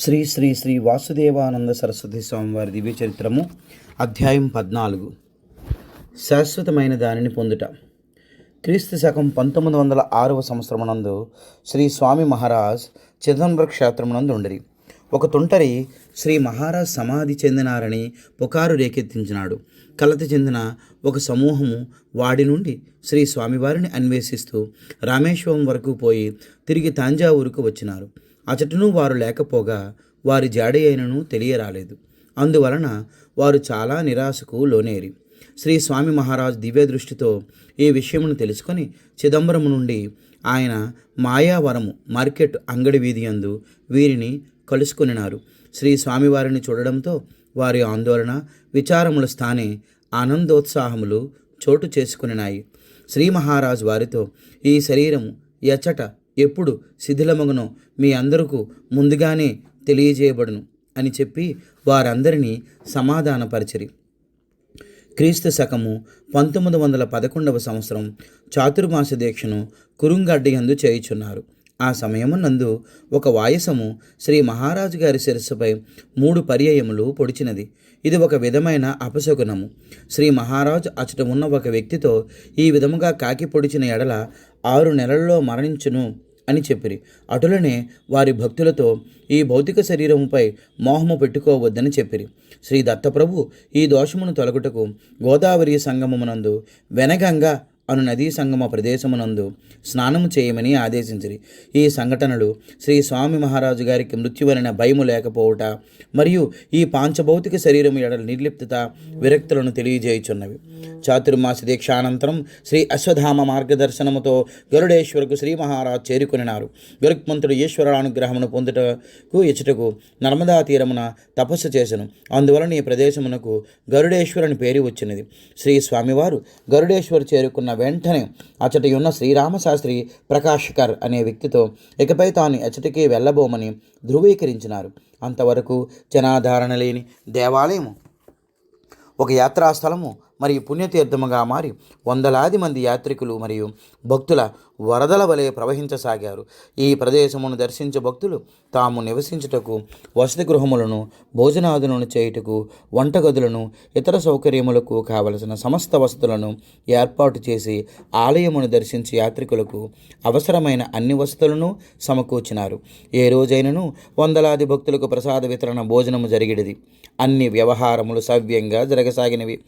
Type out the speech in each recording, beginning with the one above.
శ్రీ శ్రీ శ్రీ వాసుదేవానంద సరస్వతి స్వామివారి దివ్య చరిత్రము అధ్యాయం పద్నాలుగు. శాశ్వతమైన దానిని పొందుట. క్రీస్తు శకం పంతొమ్మిది వందల ఆరవ సంవత్సరమునందు శ్రీ స్వామి మహారాజ్ చిదంబర క్షేత్రమునందు ఉండరి. ఒక తుంటరి శ్రీ మహారాజ్ సమాధి చెందినారని పుకారు రేకెత్తించినాడు. కలత చెందిన ఒక సమూహము వాడి నుండి శ్రీ స్వామివారిని అన్వేషిస్తూ రామేశ్వరం వరకు పోయి తిరిగి తాంజావూరుకు వచ్చినారు. అచటను వారు లేకపోగా వారి జాడి తెలియరాలేదు. అందువలన వారు చాలా నిరాశకు లోనేరి. శ్రీ స్వామి మహారాజ్ దివ్య దృష్టితో ఈ విషయమును తెలుసుకొని చిదంబరం నుండి ఆయన మాయావరము మార్కెట్ అంగడి వీధి అందు వీరిని కలుసుకొనినారు. శ్రీ స్వామివారిని చూడడంతో వారి ఆందోళన విచారముల స్థానే ఆనందోత్సాహములు చోటు చేసుకునినాయి. శ్రీ మహారాజ్ వారితో ఈ శరీరము ఎచ్చట ఎప్పుడు శిథిలమగునో మీ అందరకు ముందుగానే తెలియజేయబడును అని చెప్పి వారందరినీ సమాధానపరిచిరి. క్రీస్తు శకము పంతొమ్మిది వందల పదకొండవ సంవత్సరం చాతుర్మాస దీక్షను కురుంగడ్డి యందు చేయుచున్నారు. ఆ సమయమునందు ఒక వాయసము శ్రీ మహారాజు గారి శిరస్సుపై మూడు పర్యాయములు పొడిచినది. ఇది ఒక విధమైన అపశకునము. శ్రీ మహారాజు అచట ఉన్న ఒక వ్యక్తితో ఈ విధముగా కాకి పొడిచిన ఎడల ఆరు నెలల్లో మరణించును. అని చెప్పిరి. అటులనే వారి భక్తులతో ఈ భౌతిక శరీరముపై మోహము పెట్టుకోవద్దని చెప్పిరి. శ్రీ దత్తప్రభు ఈ దోషమును తొలగుటకు గోదావరి సంగమమునందు వెనగంగా అను నదీ సంగమ ప్రదేశమునందు స్నానము చేయమని ఆదేశించిరి. ఈ సంఘటనలు శ్రీ స్వామి మహారాజు గారికి మృత్యువలన భయము లేకపోవుట మరియు ఈ పాంచభౌతిక శరీరము ఎడల నిర్లిప్తత విరక్తులను తెలియజేయుచున్నవి. చాతుర్మాస దీక్షానంతరం శ్రీ అశ్వధామ మార్గదర్శనముతో గరుడేశ్వరకు శ్రీ మహారాజ్ చేరుకొనినారు. గరుక్మంతుడు ఈశ్వర అనుగ్రహమును పొందుటకు ఇచ్చటకు నర్మదా తీరమున తపస్సు చేసెను. అందువలన ఈ ప్రదేశమునకు గరుడేశ్వరుని పేరు వచ్చినది. శ్రీ స్వామివారు గరుడేశ్వరు చేరుకున్న వెంటనే అచటి ఉన్న శ్రీరామశాస్త్రి ప్రకాష్కర్ అనే వ్యక్తితో ఇకపై తాను అచ్చటికి వెళ్ళబోమని ధృవీకరించినారు. అంతవరకు జనాధారణ లేని దేవాలయము ఒక యాత్రాస్థలము మరియు పుణ్యతీర్థముగా మారి వందలాది మంది యాత్రికులు మరియు భక్తుల వరదల వలె ప్రవహించసాగారు. ఈ ప్రదేశమును దర్శించే భక్తులు తాము నివసించుటకు వసతి గృహములను భోజనాదులను చేయుటకు వంటగదులను ఇతర సౌకర్యములకు కావలసిన సమస్త వసతులను ఏర్పాటు చేసి ఆలయమును దర్శించి యాత్రికులకు అవసరమైన అన్ని వసతులను సమకూర్చినారు. ఏ రోజైనను వందలాది భక్తులకు ప్రసాద వితరణ భోజనము జరిగినది అన్ని వ్యవహారములు సవ్యంగా జరగసాగినవి.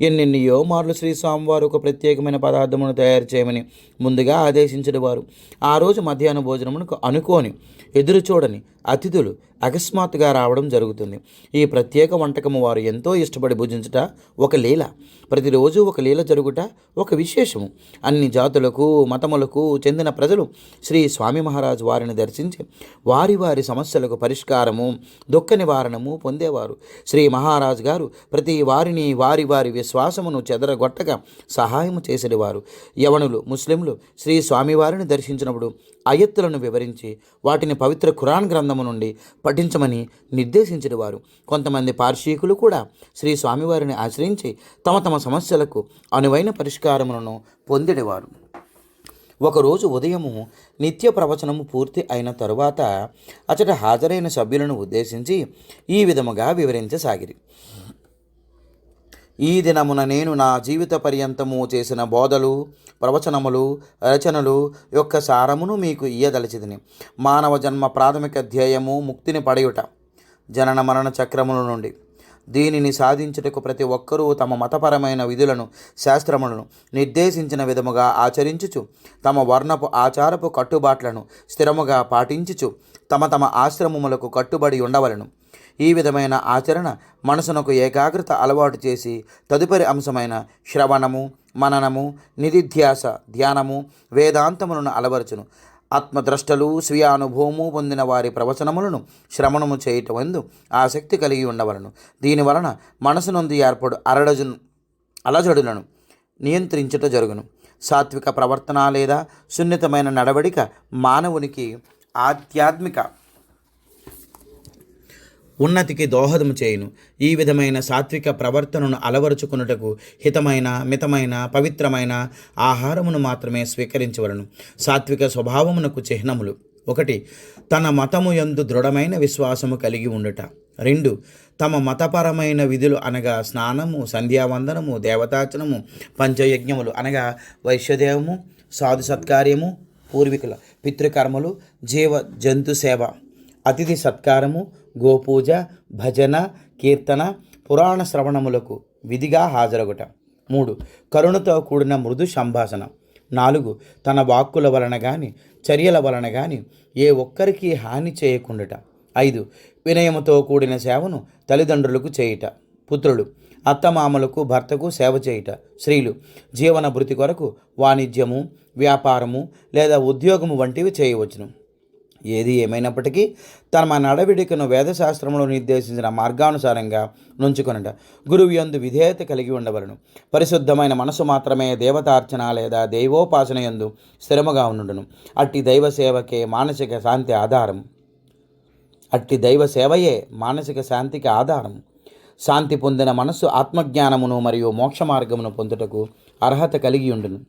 ఎన్నెన్నియో మార్లు శ్రీ స్వామివారు ఒక ప్రత్యేకమైన పదార్థమును తయారు చేయమని ముందుగా ఆదేశించిన వారు. ఆ రోజు మధ్యాహ్న భోజనమునకు అనుకోని ఎదురు చూడని అతిథులు అకస్మాత్తుగా రావడం జరుగుతుంది. ఈ ప్రత్యేక వంటకము వారు ఎంతో ఇష్టపడి భుజించుట ఒక లీల. ప్రతిరోజు ఒక లీల జరుగుట ఒక విశేషము. అన్ని జాతులకు మతములకు చెందిన ప్రజలు శ్రీ స్వామి మహారాజు వారిని దర్శించి వారి వారి సమస్యలకు పరిష్కారము దుఃఖ నివారణము పొందేవారు. శ్రీ మహారాజు గారు ప్రతి వారిని వారి వారి విశ్వాసమును చెదరగొట్టగా సహాయము చేసేవారు. యవనులు ముస్లింలు శ్రీ స్వామివారిని దర్శించినప్పుడు అయత్తులను వివరించి వాటిని పవిత్ర ఖురాన్ గ్రంథము నుండి పఠించమని నిర్దేశించినవారు. కొంతమంది పార్షీకులు కూడా శ్రీ స్వామివారిని ఆశ్రయించి తమ తమ సమస్యలకు అనువైన పరిష్కారములను పొందిడేవారు ఒకరోజు ఉదయము నిత్య ప్రవచనము పూర్తి అయిన తరువాత అచట హాజరైన సభ్యులను ఉద్దేశించి ఈ విధముగా వివరించసాగిరి. ఈ దినమున నేను నా జీవిత పర్యంతము చేసిన బోధలు ప్రవచనములు రచనలు యొక్క సారమును మీకు ఇయ్యదలిచిదిని మానవ జన్మ ప్రాథమిక ధ్యేయము ముక్తిని పడయుట జనన మరణ చక్రముల నుండి. దీనిని సాధించుటకు ప్రతి ఒక్కరూ తమ మతపరమైన విధులను శాస్త్రములను నిర్దేశించిన విధముగా ఆచరించుచు తమ వర్ణపు ఆచారపు కట్టుబాట్లను స్థిరముగా పాటించుచు తమ తమ ఆశ్రమములకు కట్టుబడి ఉండవలను. ఈ విధమైన ఆచరణ మనసునకు ఏకాగ్రత అలవాటు చేసి తదుపరి అంశమైన శ్రవణము మననము నిధిధ్యాస ధ్యానము వేదాంతములను అలవరచును. ఆత్మద్రష్టలు స్వీయ అనుభవము పొందిన వారి ప్రవచనములను శ్రవణము చేయటం ఎందు ఆసక్తి కలిగి ఉండవలను. దీనివలన మనసునందు ఏర్పడు అరడజు అలజడులను నియంత్రించుట జరుగును. సాత్విక ప్రవర్తన లేదా సున్నితమైన నడవడిక మానవునికి ఆధ్యాత్మిక ఉన్నతికి దోహదము చేయును. ఈ విధమైన సాత్విక ప్రవర్తనను అలవరుచుకున్నటకు హితమైన మితమైన పవిత్రమైన ఆహారమును మాత్రమే స్వీకరించవలను. సాత్విక స్వభావమునకు చిహ్నములు. ఒకటి తన మతము యందు దృఢమైన విశ్వాసము కలిగి ఉండుట. రెండు తమ మతపరమైన విధులు అనగా స్నానము సంధ్యావందనము దేవతాచనము పంచయజ్ఞములు అనగా వైశ్యదేవము సాధు సత్కార్యము పూర్వీకుల పితృకర్మలు జీవ జంతు సేవ అతిథి సత్కారము గోపూజ భజన కీర్తన పురాణ శ్రవణములకు విధిగా హాజరగుట. మూడు కరుణతో కూడిన మృదు సంభాషణ. నాలుగు తన వాక్కుల వలన కానీ చర్యల వలన కానీ ఏ ఒక్కరికి హాని చేయకుండుట. ఐదు వినయముతో కూడిన సేవను తల్లిదండ్రులకు చేయుట. పుత్రులు అత్తమామలకు భర్తకు సేవ చేయుట. స్త్రీలు జీవన భృతి కొరకు వాణిజ్యము వ్యాపారము లేదా ఉద్యోగము వంటివి చేయవచ్చును. ఏది ఏమైనప్పటికీ తన నడవిడికను వేదశాస్త్రంలో నిర్దేశించిన మార్గానుసారంగా నుంచుకొనట గురువు యందు విధేయత కలిగి ఉండవలను. పరిశుద్ధమైన మనసు మాత్రమే దేవతార్చన లేదా దైవోపాసన యందు స్థిరముగా ఉండును. అట్టి దైవ సేవకే మానసిక శాంతి ఆధారం. అట్టి దైవ సేవయే మానసిక శాంతికి ఆధారం. శాంతి పొందిన మనస్సు ఆత్మజ్ఞానమును మరియు మోక్ష మార్గమును పొందుటకు అర్హత కలిగి ఉండును.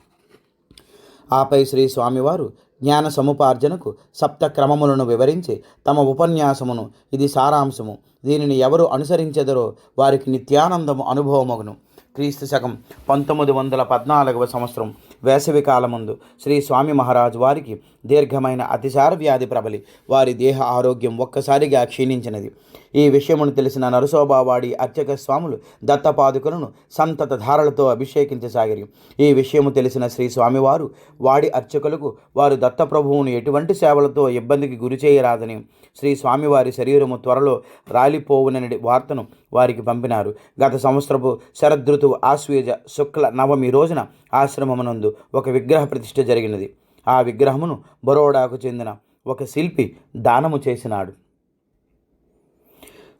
ఆపై శ్రీ స్వామివారు జ్ఞాన సముపార్జనకు సప్త క్రమములను వివరించి తమ ఉపన్యాసమును ఇది సారాంశము. దీనిని ఎవరు అనుసరించెదరో వారికి నిత్యానందము అనుభవమగును. క్రీస్తు శకం పంతొమ్మిది వందల పద్నాలుగవ సంవత్సరం. వేసవి కాలముందు శ్రీ స్వామి మహారాజు వారికి దీర్ఘమైన అతిసార వ్యాధి ప్రబలి వారి దేహ ఆరోగ్యం ఒక్కసారిగా క్షీణించినది. ఈ విషయమును తెలిసిన నరసోబావాడి అర్చక స్వాములు దత్తపాదుకులను సంతత ధారలతో అభిషేకించసాగిరి. ఈ విషయము తెలిసిన శ్రీ స్వామివారు వాడి అర్చకులకు వారు దత్తప్రభువును ఎటువంటి సేవలతో ఇబ్బందికి గురి చేయరాదని శ్రీ స్వామివారి శరీరము త్వరలో రాలిపోవునని వార్తను వారికి పంపినారు. గత సంవత్సరపు శరదృతువు ఆశ్వేజ శుక్ల నవమి రోజున ఆశ్రమమునందు ఒక విగ్రహ ప్రతిష్ఠ జరిగినది. ఆ విగ్రహమును బరోడాకు చెందిన ఒక శిల్పి దానము చేసినాడు.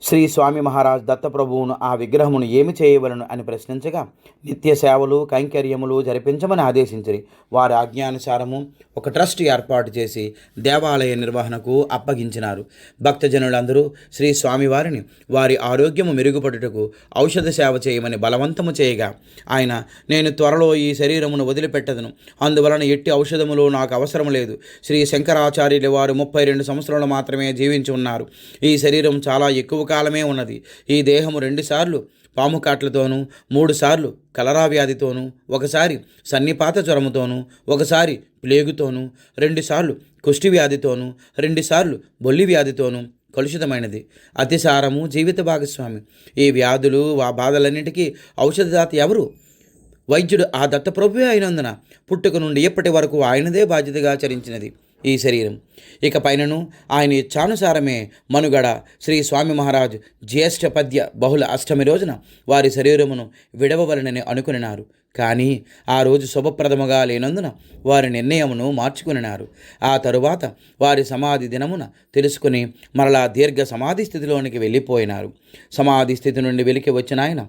శ్రీ స్వామి మహారాజ్ దత్తప్రభువును ఆ విగ్రహమును ఏమి చేయవలను అని ప్రశ్నించగా నిత్య సేవలు కైంకర్యములు జరిపించమని ఆదేశించిరి. వారి ఆజ్ఞానుసారము ఒక ట్రస్ట్ ఏర్పాటు చేసి దేవాలయ నిర్వహణకు అప్పగించినారు. భక్తజనులందరూ శ్రీ స్వామివారిని వారి ఆరోగ్యము మెరుగుపడుటకు ఔషధ సేవ చేయమని బలవంతము చేయగా ఆయన నేను త్వరలో ఈ శరీరమును వదిలిపెట్టదును. అందువలన ఎట్టి ఔషధములు నాకు అవసరం లేదు. శ్రీ శంకరాచార్యుల వారు ముప్పై రెండు సంవత్సరాలు మాత్రమే జీవించి ఉన్నారు. ఈ శరీరం చాలా ఎక్కువ కాలమే ఉన్నది. ఈ దేహము రెండుసార్లు పాము కాట్లతోనూ మూడుసార్లు కలరా వ్యాధితోనూ ఒకసారి సన్నిపాత జ్వరముతోనూ ఒకసారి ప్లేగుతోనూ రెండుసార్లు కుష్టి వ్యాధితోనూ రెండుసార్లు బొల్లి వ్యాధితోనూ కలుషితమైనది. అతిసారము జీవిత భాగస్వామి. ఈ వ్యాధులు ఆ బాధలన్నిటికీ ఔషధదాత ఎవరు? వైద్యుడు ఆ దత్తప్రభువే అయినందున పుట్టుక నుండి ఎప్పటి వరకు ఆయనదే బాధ్యతగా చరించినది. ఈ శరీరం. ఇక పైనను ఆయన ఇచ్చానుసారమే మనుగడ శ్రీ స్వామి మహారాజు జ్యేష్ఠ పద్య బహుళ అష్టమి రోజున వారి శరీరమును విడవవలనని అనుకునినారు. కానీ ఆ రోజు శుభప్రదముగా లేనందున వారి నిర్ణయమును మార్చుకునినారు. ఆ తరువాత వారి సమాధి దినమున తెలుసుకుని మరలా దీర్ఘ సమాధి స్థితిలోనికి వెళ్ళిపోయినారు. సమాధి స్థితి నుండి వెలికి వచ్చిన ఆయన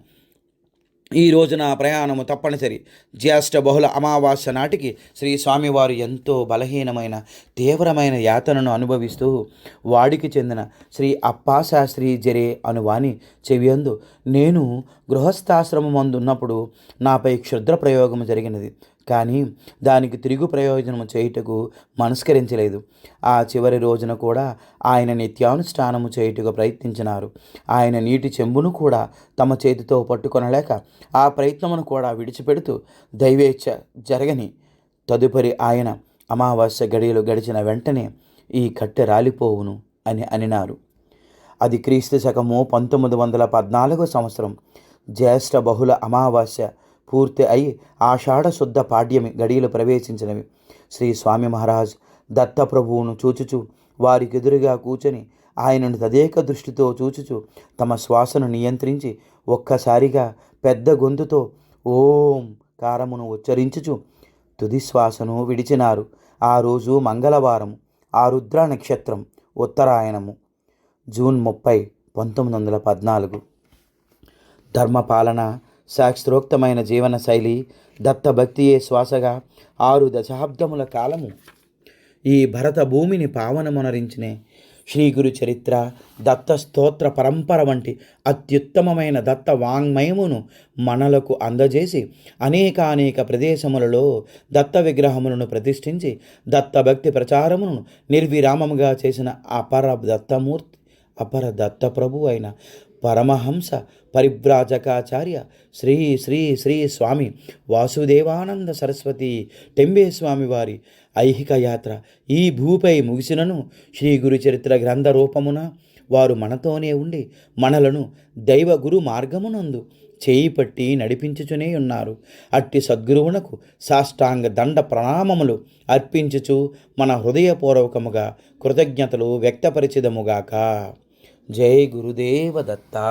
ఈ రోజున ప్రయాణము తప్పనిసరి. జ్యేష్ఠ బహుళ అమావాస్య నాటికి శ్రీ స్వామివారు ఎంతో బలహీనమైన తీవ్రమైన యాతనను అనుభవిస్తూ వాడికి చెందిన శ్రీ అప్పాశాస్త్రి జరే అనువాని చెవియందు నేను గృహస్థాశ్రమం అందున్నప్పుడు నాపై క్షుద్ర ప్రయోగం జరిగినది. కానీ దానికి తిరుగు ప్రయోజనము చేయుటకు మనస్కరించలేదు. ఆ చివరి రోజున కూడా ఆయన నిత్యానుష్ఠానము చేయుటకు ప్రయత్నించినారు. ఆయన నీటి చెంబును కూడా తమ చేతితో పట్టుకొనలేక ఆ ప్రయత్నమును కూడా విడిచిపెడుతూ దైవేచ్ఛ జరగని తదుపరి ఆయన అమావాస్య గడియలు గడిచిన వెంటనే ఈ కట్టె రాలిపోవును అని అనినారు. అది క్రీస్తు శకము పంతొమ్మిది వందల పద్నాలుగో సంవత్సరం. జ్యేష్ఠ బహుళ అమావాస్య పూర్తి అయి ఆషాఢశుద్ధ పాడ్యమి గడియలు ప్రవేశించినవి. శ్రీ స్వామి మహారాజ్ దత్తప్రభువును చూచుచు వారికెదురుగా కూర్చొని ఆయనను తదేక దృష్టితో చూచుచు తమ శ్వాసను నియంత్రించి ఒక్కసారిగా పెద్ద గొంతుతో ఓం కారమును ఉచ్చరించుచు తుది శ్వాసను విడిచినారు. ఆ రోజు మంగళవారం ఆ రుద్ర నక్షత్రం ఉత్తరాయణము జూన్ ముప్పై పంతొమ్మిది వందల పద్నాలుగు. ధర్మపాలన శాస్త్రోక్తమైన జీవన శైలి దత్తభక్తియే శ్వాసగా ఆరు దశాబ్దముల కాలము. ఈ భరత భూమిని పావనమునరించినే శ్రీ గురు చరిత్ర దత్త స్తోత్ర పరంపర వంటి అత్యుత్తమమైన దత్త వాంగ్మయమును మనలకు అందజేసి అనేక అనేక ప్రదేశములలో దత్త విగ్రహములను ప్రతిష్ఠించి దత్త భక్తి ప్రచారమును నిర్విరామముగా చేసిన అపర దత్తమూర్తి అపర దత్తప్రభు అయిన పరమహంస పరివ్రాజకాచార్య. శ్రీ శ్రీ శ్రీ స్వామి వాసుదేవానంద సరస్వతి టెంబే స్వామి వారి ఐహిక యాత్ర ఈ భూపై ముగిసినను శ్రీ గురు చరిత్ర గ్రంథ రూపమున వారు మనతోనే ఉండి మనలను దైవ గురు మార్గమునందు చేయి పట్టి నడిపించుచునే ఉన్నారు. అట్టి సద్గురువునకు సాష్టాంగ దండ ప్రణామములు అర్పించుచు మన హృదయపూర్వకముగా కృతజ్ఞతలు వ్యక్తపరిచిదముగాక జై గురుదేవ దత్తా.